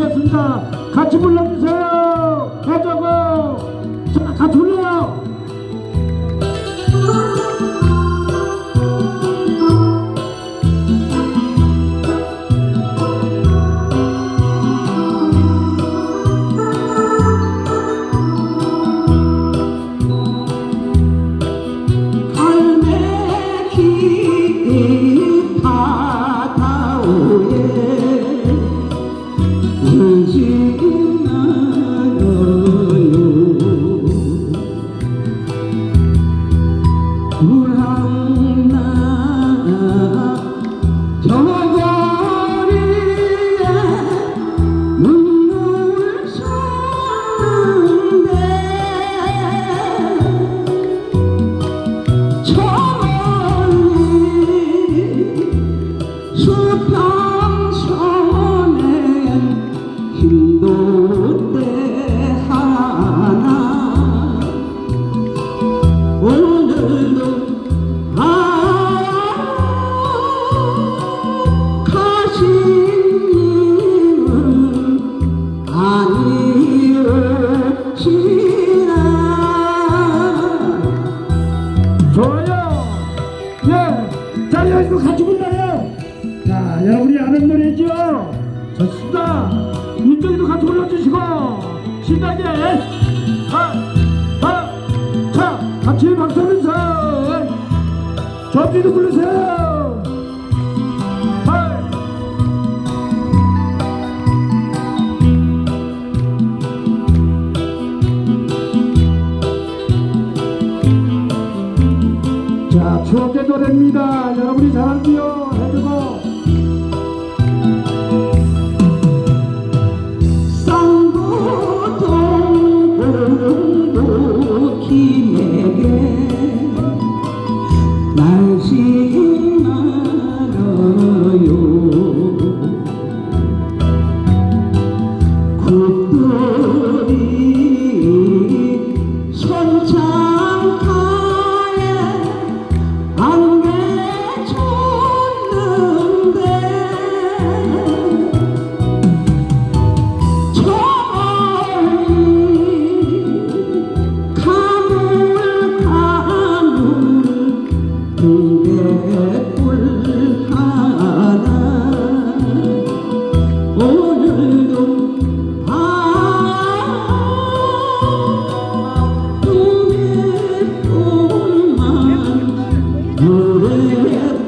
부탁드리겠습니다. 같이 불러주세요. 좋아요. 예. 자, 여기도 같이 불러요. 자, 여러분이 아는 노래죠? 좋습니다. 이쪽에도 같이 불러주시고, 신나게. 하, 하. 자, 같이 박수하면서. 저뒤도 부르세요. 자, 추억의 노래입니다. 여러분이 잘 알지요? 해주고. Mm-hmm.